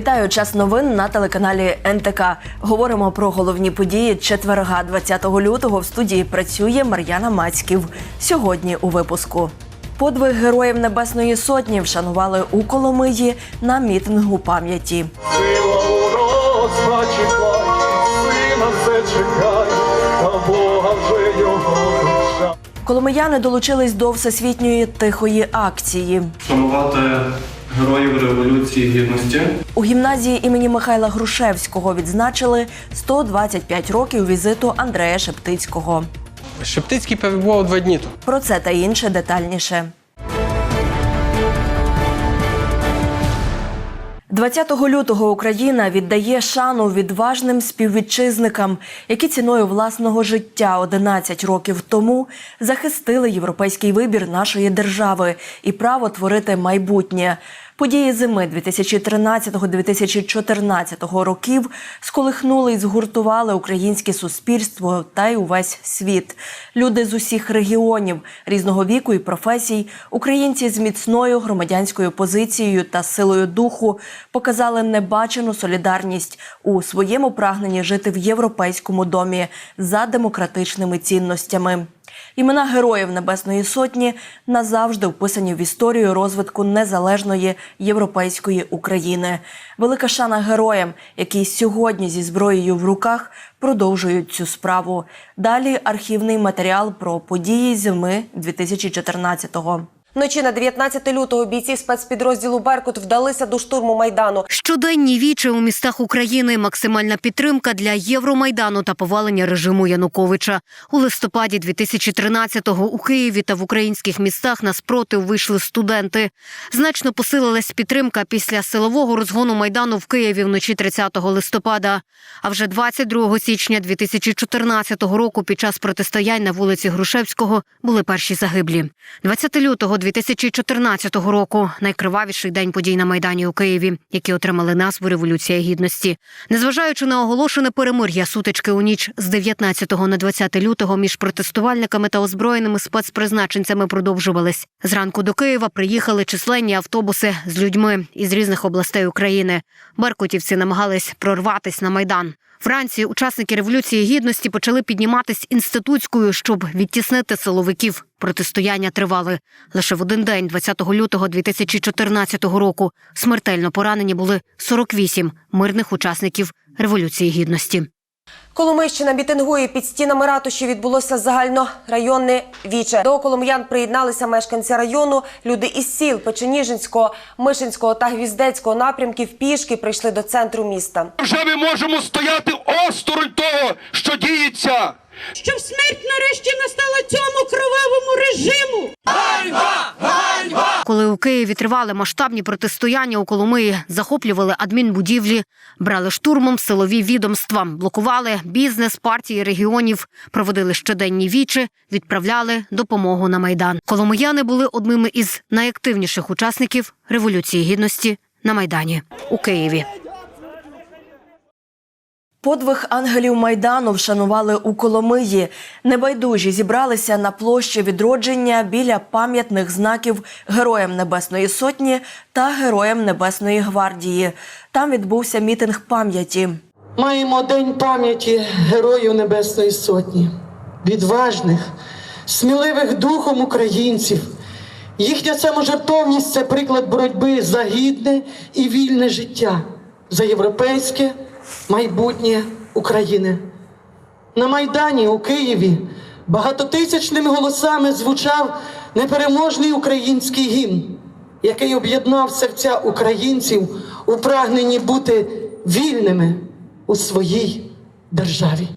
Вітаю час новин на телеканалі НТК. Говоримо про головні події четверга, 20 лютого. В студії працює Мар'яна Мацьків. Сьогодні у випуску. Подвиг героїв Небесної Сотні вшанували у Коломиї на мітингу пам'яті. Сила у розпачі сина все чекай, та Бога вже його душа. Коломияни долучились до всесвітньої тихої акції. Вшанувати героїв Революції Гідності. У гімназії імені Михайла Грушевського відзначили 125 років візиту Андрея Шептицького. Шептицький перебував два дні тут. Про це та інше детальніше. 20 лютого Україна віддає шану відважним співвітчизникам, які ціною власного життя 11 років тому захистили європейський вибір нашої держави і право творити майбутнє. Події зими 2013-2014 років сколихнули і згуртували українське суспільство та й увесь світ. Люди з усіх регіонів, різного віку і професій, українці з міцною громадянською позицією та силою духу показали небачену солідарність у своєму прагненні жити в європейському домі за демократичними цінностями. Імена героїв Небесної Сотні назавжди вписані в історію розвитку незалежної європейської України. Велика шана героям, які сьогодні зі зброєю в руках продовжують цю справу. Далі архівний матеріал про події зими 2014-го. Вночі на 19 лютого бійці спецпідрозділу Беркут вдалися до штурму майдану. Щоденні вічі у містах України, максимальна підтримка для Євромайдану та повалення режиму Януковича. У листопаді 2013-го у Києві та в українських містах на спротив вийшли студенти. Значно посилилась підтримка після силового розгону майдану в Києві вночі 30 листопада. А вже 22 січня 2014 року під час протистоянь на вулиці Грушевського були перші загиблі. 20 лютого 2014 року найкривавіший день подій на майдані у Києві, які отримали назву Революція гідності. Незважаючи на оголошене перемир'я сутички у ніч з 19 на 20 лютого між протестувальниками та озброєними спецпризначенцями продовжувались. Зранку до Києва приїхали численні автобуси з людьми із різних областей України. Беркутівці намагались прорватись на майдан. Вранці учасники революції гідності почали підніматись інститутською, щоб відтіснити силовиків. Протистояння тривали лише в один день, 20 лютого 2014 року. Смертельно поранені були 48 мирних учасників революції гідності. Коломийщина мітингує під стінами ратуші відбулося загальнорайонне віче. До коломиян приєдналися мешканці району. Люди із сіл Печеніжинського, Мишинського та Гвіздецького напрямків пішки прийшли до центру міста. Вже ми можемо стояти осторонь того, що діється. Щоб смерть нарешті настала цьому кровавому режиму. Коли у Києві тривали масштабні протистояння у Коломиї, захоплювали адмінбудівлі, брали штурмом силові відомства, блокували бізнес партії регіонів, проводили щоденні вічі, відправляли допомогу на майдан. Коломияни були одними із найактивніших учасників революції гідності на майдані у Києві. Подвиг ангелів майдану вшанували у Коломиї. Небайдужі зібралися на площі відродження біля пам'ятних знаків Героям Небесної Сотні та Героям Небесної гвардії. Там відбувся мітинг пам'яті. Маємо День пам'яті Героїв Небесної Сотні, відважних, сміливих духом українців. Їхня саможертовність це приклад боротьби за гідне і вільне життя, за європейське майбутнє України. На Майдані у Києві багатотисячними голосами звучав непереможний український гімн, який об'єднав серця українців у прагненні бути вільними у своїй державі.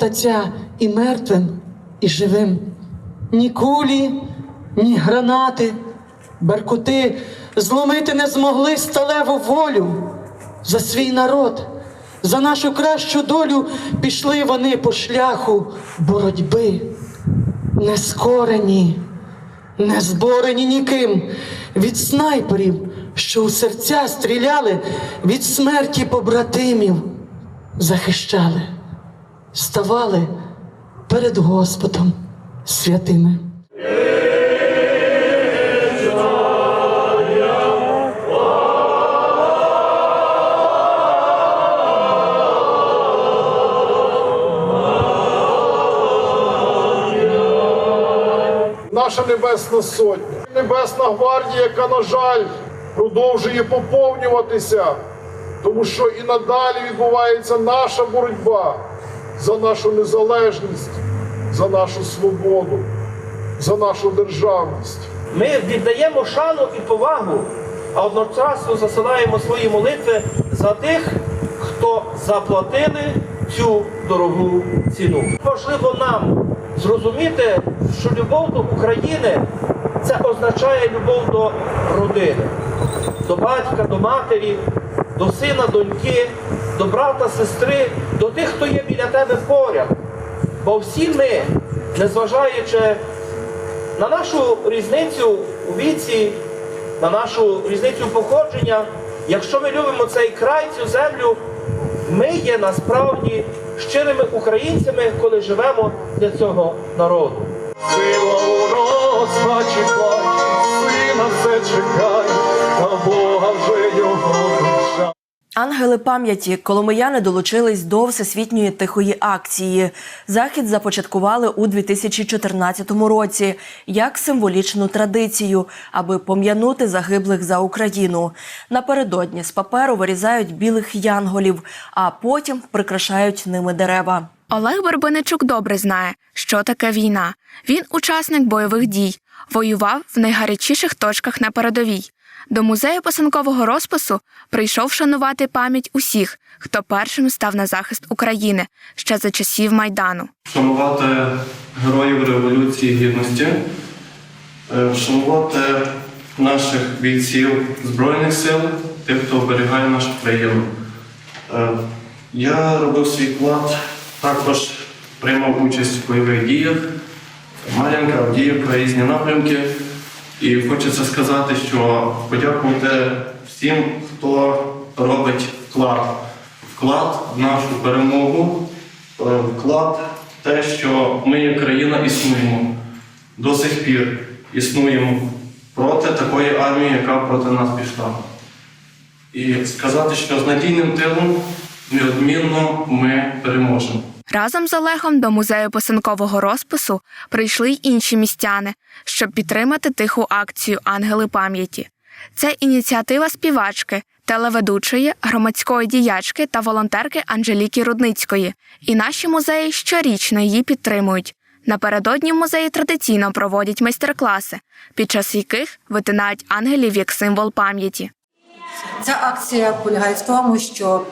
Воїни. Посвята ця і мертвим, і живим. Ні кулі, ні гранати, беркути зломити не змогли сталеву волю за свій народ. За нашу кращу долю пішли вони по шляху боротьби, не скорені, не зборені ніким. від снайперів, що у серця стріляли, від смерті побратимів захищали, ставали перед Господом святими. наша Небесна Сотня, Небесна гвардія, яка, на жаль, продовжує поповнюватися, тому що і надалі відбувається наша боротьба за нашу незалежність, за нашу свободу, за нашу державність. Ми віддаємо шану і повагу, а одночасно засилаємо свої молитви за тих, хто заплатили цю дорогу ціну. Важливо нам зрозуміти, що любов до України це означає любов до родини, до батька, до матері, до сина, доньки, до брата, сестри, до тих, хто є біля тебе поряд. Бо всі ми, незважаючи на нашу різницю у віці, на нашу різницю походження, якщо ми любимо цей край, цю землю, ми є насправді щирими українцями, коли живемо для цього народу. Сила у розпачі плач, сина все чекає, та Бога вже його душа. Ангели пам'яті коломияни долучились до всесвітньої тихої акції. Захід започаткували у 2014 році як символічну традицію, аби пом'янути загиблих за Україну. Напередодні з паперу вирізають білих янголів, а потім прикрашають ними дерева. Олег Бербеничук добре знає, що таке війна. Він учасник бойових дій, воював в найгарячіших точках на передовій. До музею писанкового розпису прийшов шанувати пам'ять усіх, хто першим став на захист України ще за часів Майдану. Вшанувати героїв Революції Гідності, е, вшанувати наших бійців Збройних сил, тих, хто оберігає нашу країну. Е, Я робив свій вклад, також приймав участь в бойових діях. Мар'янка, Авдіївка, різні напрямки. І хочеться сказати, що подякувати всім, хто робить вклад. Вклад в нашу перемогу, е, вклад в те, що ми як країна існуємо. До сих пір існуємо проти такої армії, яка проти нас пішла. І сказати, що з надійним тилом неодмінно ми переможемо. Разом з Олегом до музею писанкового розпису прийшли й інші містяни, щоб підтримати тиху акцію Ангели пам'яті. Це ініціатива співачки, телеведучої, громадської діячки та волонтерки Анжеліки Рудницької. І наші музеї щорічно її підтримують. Напередодні в музеї традиційно проводять майстер-класи, під час яких витинають ангелів як символ пам'яті. Ця акція полягає в тому, що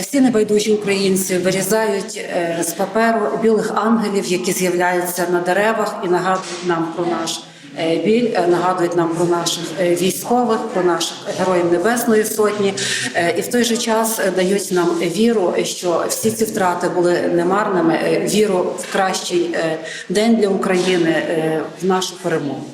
всі небайдужі українці вирізають е, з паперу білих ангелів, які з'являються на деревах і нагадують нам про наш е, біль, е, нагадують нам про наших е, військових, про наших героїв Небесної Сотні, е, і в той же час е, дають нам віру, що всі ці втрати були немарними, е, віру в кращий е, день для України, е, в нашу перемогу.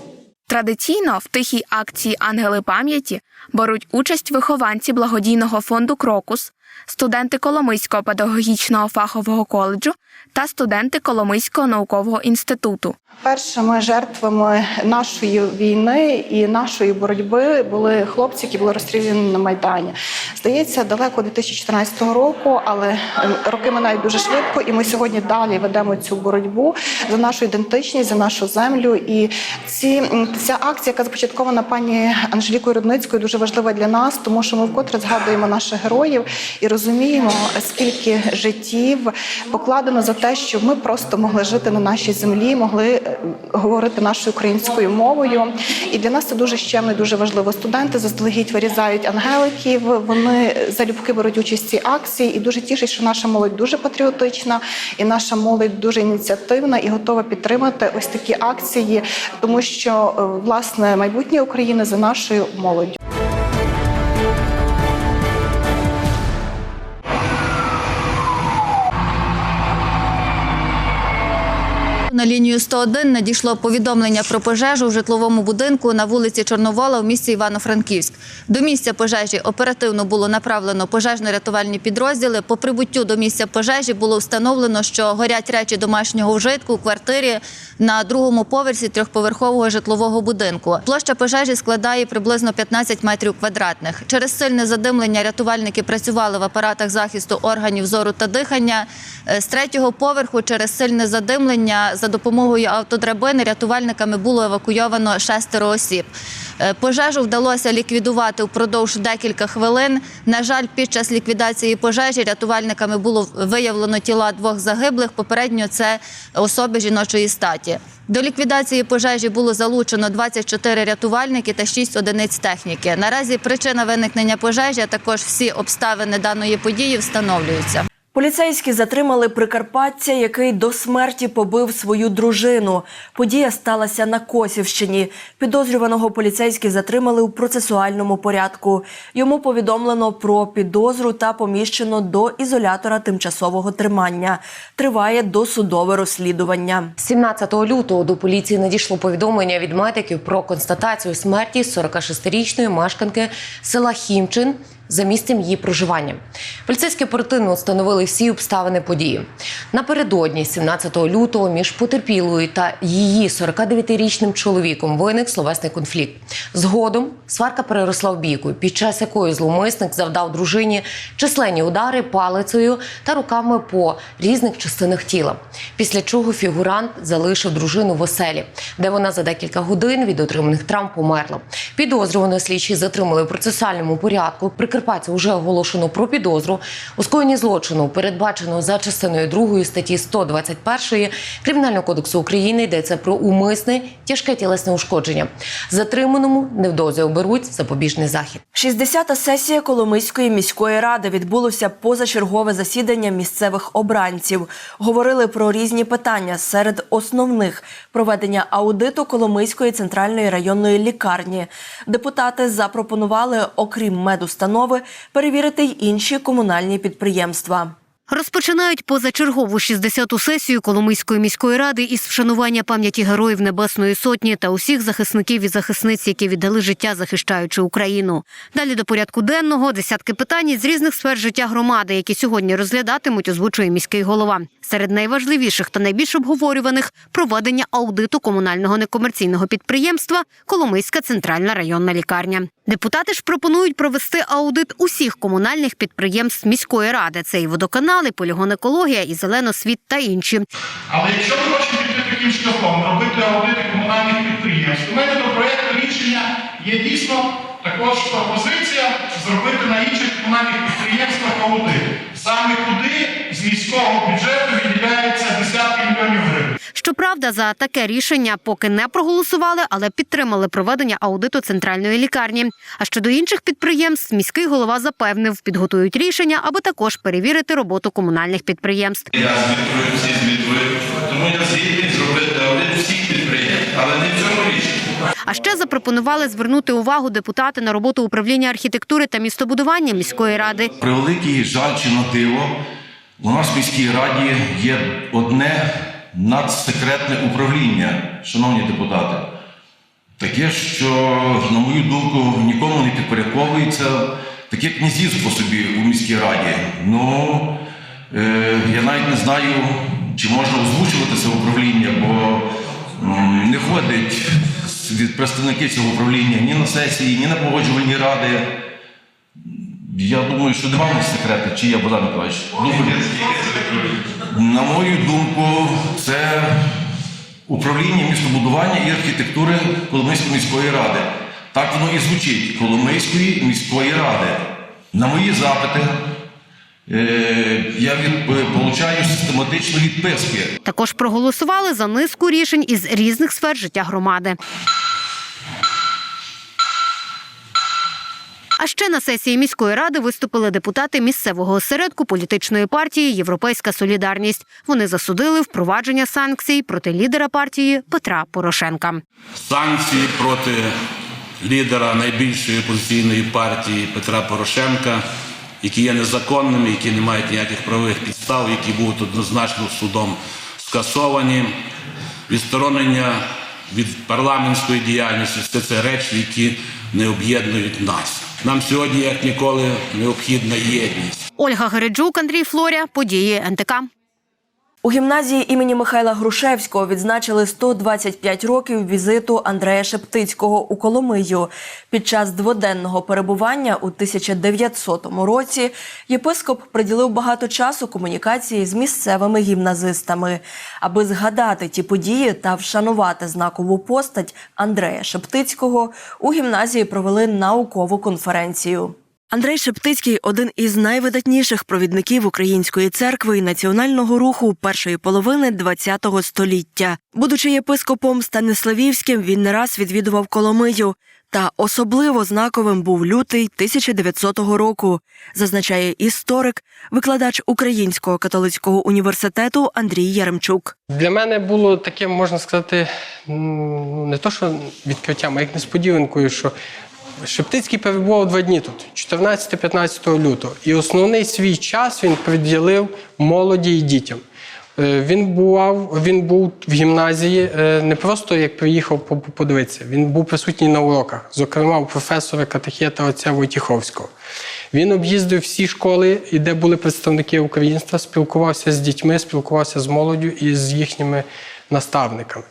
Традиційно в тихій акції Ангели пам'яті беруть участь вихованці благодійного фонду Крокус, студенти Коломийського педагогічного фахового коледжу та студенти Коломийського наукового інституту. Першими жертвами нашої війни і нашої боротьби були хлопці, які були розстріляні на майдані. Здається, далеко 2014 року, але ем, роки минають дуже швидко, і ми сьогодні далі ведемо цю боротьбу за нашу ідентичність, за нашу землю. І ці ця акція, яка започаткована пані Анжелікою Рудницькою, дуже важлива для нас, тому що ми вкотре згадуємо наших героїв і розуміємо, скільки життів покладено за те, щоб ми просто могли жити на нашій землі, могли е, говорити нашою українською мовою. І для нас це дуже щемно, і дуже важливо. Студенти заздалегідь вирізають ангеликів. Вони залюбки беруть участь в цій акції, і дуже тішить, що наша молодь дуже патріотична, і наша молодь дуже ініціативна і готова підтримати ось такі акції, тому що е, власне майбутнє України за нашою молоддю. На лінію 101 надійшло повідомлення про пожежу в житловому будинку на вулиці Чорновола в місті Івано-Франківськ. До місця пожежі оперативно було направлено пожежно-рятувальні підрозділи. По прибуттю до місця пожежі було встановлено, що горять речі домашнього вжитку у квартирі на другому поверсі трьохповерхового житлового будинку. Площа пожежі складає приблизно 15 метрів квадратних. Через сильне задимлення рятувальники працювали в апаратах захисту органів зору та дихання. Е, З третього поверху через сильне задимлення за допомогою автодрабини рятувальниками було евакуйовано шестеро осіб. Е, Пожежу вдалося ліквідувати впродовж декілька хвилин. На жаль, під час ліквідації пожежі рятувальниками було виявлено тіла двох загиблих. Попередньо це особи жіночої статі. До ліквідації пожежі було залучено 24 рятувальники та 6 одиниць техніки. Наразі причина виникнення пожежі, а також всі обставини даної події встановлюються. Поліцейські затримали прикарпатця, який до смерті побив свою дружину. Подія сталася на Косівщині. Підозрюваного поліцейські затримали у процесуальному порядку. Йому повідомлено про підозру та поміщено до ізолятора тимчасового тримання. Триває досудове розслідування. 17 лютого до поліції надійшло повідомлення від медиків про констатацію смерті 46-річної мешканки села Хімчин за місцем її проживання. Поліцейські оперативно встановили всі обставини події. Напередодні, 17 лютого, між потерпілою та її 49-річним чоловіком виник словесний конфлікт. Згодом сварка переросла в бійку, під час якої зловмисник завдав дружині численні удари палицею та руками по різних частинах тіла. Після чого фігурант залишив дружину в оселі, де вона за декілька годин від отриманих травм померла. Підозрюваного слідчі затримали в процесуальному порядку. Прикарпаття вже оголошено про підозру у скоєнні злочину, передбаченого за частиною 2 статті 121 Кримінального кодексу України йдеться про умисне тяжке тілесне ушкодження. Затриманому невдовзі оберуть запобіжний захід. 60-та сесія Коломийської міської ради відбулося позачергове засідання місцевих обранців. Говорили про різні питання серед основних проведення аудиту Коломийської центральної районної лікарні. Депутати запропонували, окрім медустанови, перевірити й інші комунальні підприємства. Розпочинають позачергову 60-ту сесію Коломийської міської ради із вшанування пам'яті героїв Небесної Сотні та усіх захисників і захисниць, які віддали життя, захищаючи Україну. Далі до порядку денного десятки питань з різних сфер життя громади, які сьогодні розглядатимуть, озвучує міський голова. Серед найважливіших та найбільш обговорюваних проведення аудиту комунального некомерційного підприємства Коломийська центральна районна лікарня. Депутати ж пропонують провести аудит усіх комунальних підприємств міської ради. Це і водоканали, полігон екологія, і зеленосвіт та інші. Але якщо ми хочемо піти таким шляхом, робити аудити комунальних підприємств, у мене до проєкту рішення є дійсно також пропозиція зробити на інших комунальних підприємствах аудит. Саме туди з міського бюджету Щоправда, за таке рішення поки не проголосували, але підтримали проведення аудиту центральної лікарні. А щодо інших підприємств, міський голова запевнив, підготують рішення, аби також перевірити роботу комунальних підприємств. Я звітую, всі звітують, тому я згідний зробити аудит всіх підприємств, але не в цьому річ. А ще запропонували звернути увагу депутати на роботу управління архітектури та містобудування міської ради. Превеликий жаль чи на диво, у нас в міській раді є одне надсекретне управління, шановні депутати. Таке, що, на мою думку, нікому не підпорядковується. Таке князівство собі у міській раді. Ну, е, я навіть не знаю, чи можна озвучувати це управління, бо не ходить від представники цього управління ні на сесії, ні на погоджувальні ради. Я думаю, що нема в них секрету, чи є Богдан Миколаївич? На мою думку, це управління містобудування і архітектури Коломийської міської ради. Так воно і звучить Коломийської міської ради. На мої запити е, я від, получаю систематично відписки. Також проголосували за низку рішень із різних сфер життя громади. А ще на сесії міської ради виступили депутати місцевого осередку політичної партії Європейська Солідарність. Вони засудили впровадження санкцій проти лідера партії Петра Порошенка. санкції проти лідера найбільшої опозиційної партії Петра Порошенка, які є незаконними, які не мають ніяких правових підстав, які будуть однозначно судом скасовані. відсторонення від парламентської діяльності все це речі, які не об'єднують нас. Нам сьогодні, як ніколи, необхідна єдність. Ольга Гереджук, Андрій Флоря, події НТК. У гімназії імені Михайла Грушевського відзначили 125 років візиту Андрея Шептицького у Коломию. Під час дводенного перебування у 1900 році єпископ приділив багато часу комунікації з місцевими гімназистами. Аби згадати ті події та вшанувати знакову постать Андрея Шептицького, у гімназії провели наукову конференцію. Андрей Шептицький один із найвидатніших провідників української церкви і національного руху першої половини ХХ століття. Будучи єпископом Станиславівським, він не раз відвідував Коломию. Та особливо знаковим був лютий 1900 року, зазначає історик, викладач Українського католицького університету Андрій Яремчук. Для мене було таким, можна сказати, ну, не то, що відкриттям, а як несподіванкою, що Шептицький перебував два дні тут, 14-15 лютого. І основний свій час він приділив молоді і дітям. Е, Він бував, він був в гімназії е, не просто як приїхав по- по- подивитися, він був присутній на уроках, зокрема у професора катехета отця Войтіховського. Він об'їздив всі школи, де були представники українства, спілкувався з дітьми, спілкувався з молоддю і з їхніми наставниками.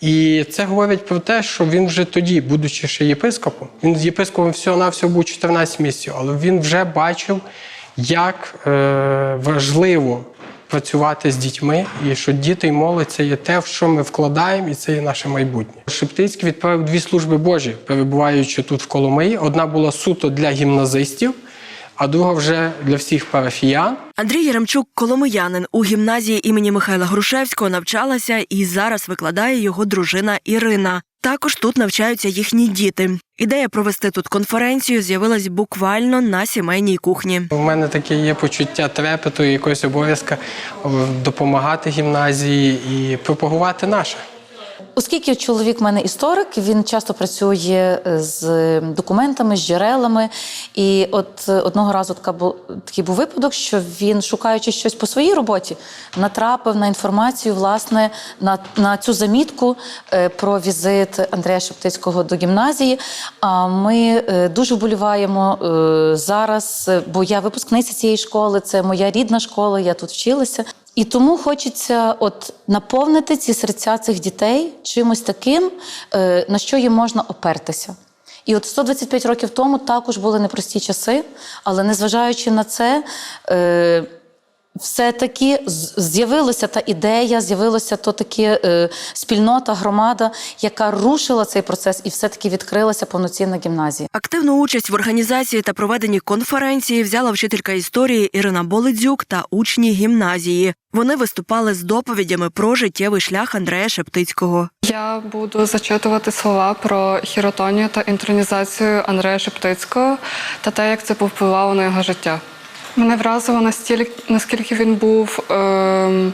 І це говорить про те, що він вже тоді, будучи ще єпископом, він з єпископом всього-навсього був 14 місяців, але він вже бачив, як е, важливо працювати з дітьми, і що діти і молодь це є те, в що ми вкладаємо, і це є наше майбутнє. Шептицький відправив дві служби Божі, перебуваючи тут в Коломиї. Одна була суто для гімназистів, а друга вже для всіх парафіян. Андрій Яремчук, коломиянин у гімназії імені Михайла Грушевського навчалася і зараз викладає його дружина Ірина. Також тут навчаються їхні діти. Ідея провести тут конференцію з'явилась буквально на сімейній кухні. У мене таке є почуття трепету і якогось обов'язка допомагати гімназії і пропагувати наше. Оскільки чоловік в мене історик, він часто працює з документами, з джерелами. І от одного разу така бу- такий був випадок, що він, шукаючи щось по своїй роботі, натрапив на інформацію власне на, на цю замітку е, про візит Андрея Шептицького до гімназії. А ми е, дуже вболіваємо е, зараз, е, бо я випускниця цієї школи, це моя рідна школа, я тут вчилася. І тому хочеться от наповнити ці серця цих дітей чимось таким, е, на що їм можна опертися. І от 125 років тому також були непрості часи, але незважаючи на це, е, все-таки з'явилася та ідея, з'явилася то таки е, спільнота, громада, яка рушила цей процес і все-таки відкрилася повноцінна гімназія. Активну участь в організації та проведенні конференції взяла вчителька історії Ірина Болидзюк та учні гімназії. Вони виступали з доповідями про життєвий шлях Андрея Шептицького. Я буду зачитувати слова про хіротонію та інтронізацію Андрея Шептицького та те, як це повпливало на його життя. Мене вразило настільки, наскільки він був е,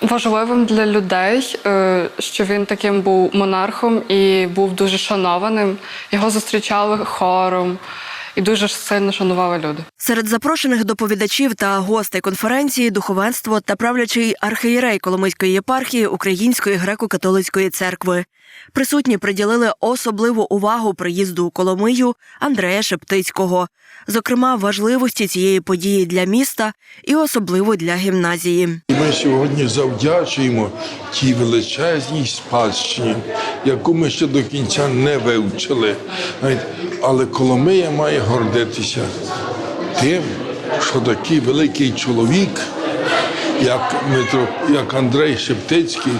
важливим для людей, е, що він таким був монархом і був дуже шанованим. Його зустрічали хором і дуже сильно шанували люди. Серед запрошених доповідачів та гостей конференції духовенство та правлячий архієрей Коломийської єпархії Української греко-католицької церкви. Присутні приділили особливу увагу приїзду у Коломию Андрея Шептицького, зокрема важливості цієї події для міста і особливо для гімназії. Ми сьогодні завдячуємо тій величезній спадщині, яку ми ще до кінця не вивчили. Але Коломия має гордитися тим, що такий великий чоловік, як, Дмитро, як Андрей Шептицький,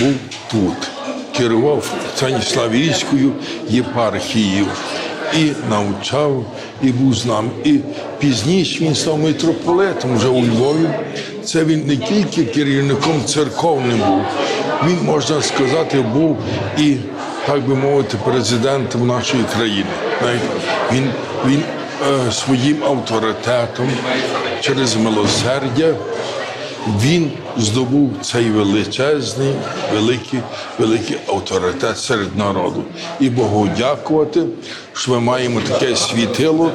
був тут, керував Станіславівською єпархією і навчав, і був з нами. І пізніше він став митрополитом вже у Львові. Це він не тільки керівником церковним був, він, можна сказати, був і, так би мовити, президентом нашої країни. Він, він е, своїм авторитетом через милосердя він здобув цей величезний, великий, великий авторитет серед народу. І Богу дякувати, що ми маємо таке світило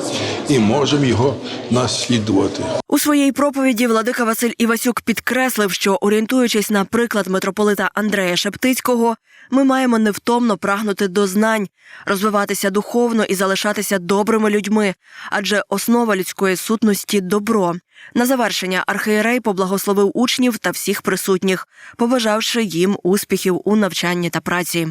і можемо його наслідувати. У своїй проповіді владика Василь Івасюк підкреслив, що орієнтуючись на приклад митрополита Андрея Шептицького, ми маємо невтомно прагнути до знань, розвиватися духовно і залишатися добрими людьми, адже основа людської сутності добро. На завершення архієрей поблагословив учнів та всіх присутніх, побажавши їм успіхів у навчанні та праці.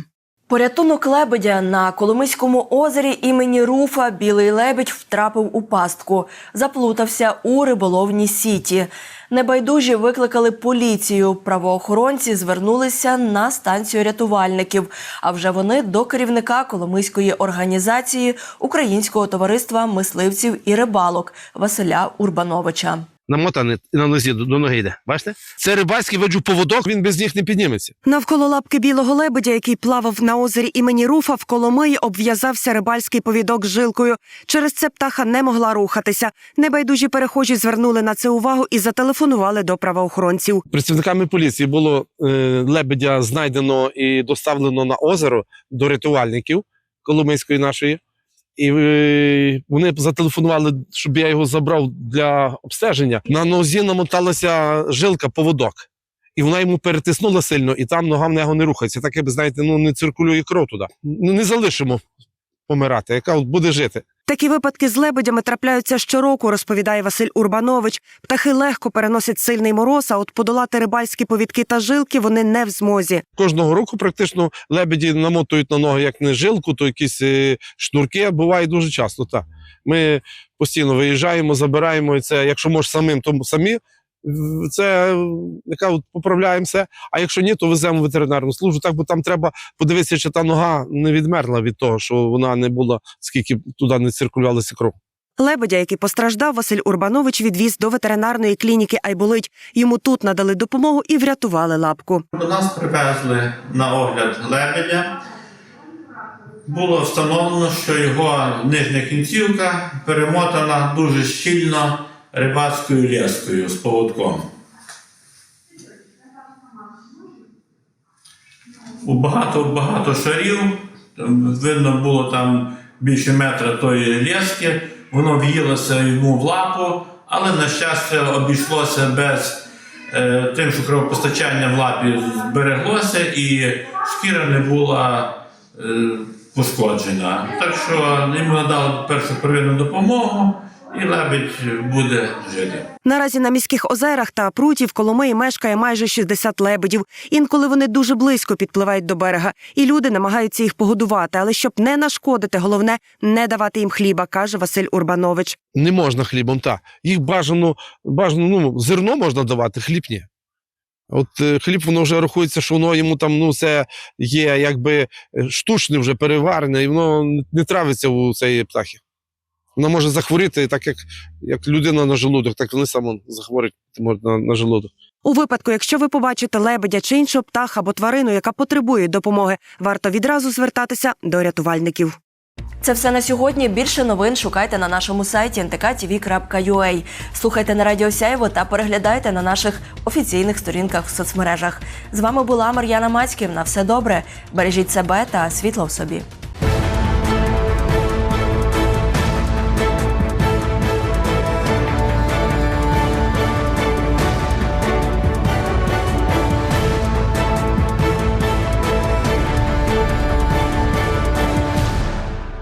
Порятунок лебедя на Коломийському озері імені Руфа білий лебідь втрапив у пастку, заплутався у риболовній сіті. Небайдужі викликали поліцію. Правоохоронці звернулися на станцію рятувальників. А вже вони до керівника Коломийської організації Українського товариства мисливців і рибалок Василя Урбановича. Намотаний на нозі до, до ноги йде. Бачите? Це рибальський веджу поводок, він без них не підніметься. Навколо лапки білого лебедя, який плавав на озері імені Руфа, в Коломиї обв'язався рибальський повідок з жилкою. Через це птаха не могла рухатися. Небайдужі перехожі звернули на це увагу і зателефонували до правоохоронців. Працівниками поліції було е, лебедя знайдено і доставлено на озеро до рятувальників Коломийської нашої. І е, вони зателефонували, щоб я його забрав для обстеження. На нозі намоталася жилка, поводок. І вона йому перетиснула сильно, і там нога в нього не рухається. Так, якби, знаєте, ну не циркулює кров туди. Ну не залишимо помирати, яка буде жити. Такі випадки з лебедями трапляються щороку, розповідає Василь Урбанович. Птахи легко переносять сильний мороз, а от подолати рибальські повідки та жилки вони не в змозі. Кожного року практично лебеді намотують на ноги як не жилку, то якісь е, шнурки. Буває дуже часто. Так. Ми постійно виїжджаємо, забираємо і це, якщо може самим, то самі. Це е, яка от поправляємо все. А якщо ні, то веземо ветеринарну службу. Так, бо там треба подивитися, чи та нога не відмерла від того, що вона не була, скільки туди не циркулювалася кров. Лебедя, який постраждав, Василь Урбанович відвіз до ветеринарної клініки Айболить. Йому тут надали допомогу і врятували лапку. До нас привезли на огляд лебедя. Було встановлено, що його нижня кінцівка перемотана дуже щільно рибацькою лескою з поводком. У багато-багато шарів, видно було там більше метра тої лески, воно в'їлося йому в лапу, але, на щастя, обійшлося без е, тим, що кровопостачання в лапі збереглося і шкіра не була е, пошкоджена. Так що йому надали першу первинну допомогу, і лебедь буде жити. Наразі на міських озерах та пруті в Коломиї мешкає майже 60 лебедів. Інколи вони дуже близько підпливають до берега, і люди намагаються їх погодувати. Але щоб не нашкодити, головне не давати їм хліба, каже Василь Урбанович. Не можна хлібом, так. Їх бажано, бажано ну, зерно можна давати, хліб ні. От е, хліб, воно вже рахується, що воно йому там ну, це є якби е, штучне вже переварене, і воно не травиться у цієї птахи. Воно може захворіти, так як, як людина на желудок, так вони само захворюють на, на желудок. У випадку, якщо ви побачите лебедя чи іншого птаха або тварину, яка потребує допомоги, варто відразу звертатися до рятувальників. Це все на сьогодні. Більше новин шукайте на нашому сайті ntk.tv.ua. Слухайте на Радіо Сяєво та переглядайте на наших офіційних сторінках в соцмережах. З вами була Мар'яна Мацьків. На все добре. Бережіть себе та світло в собі.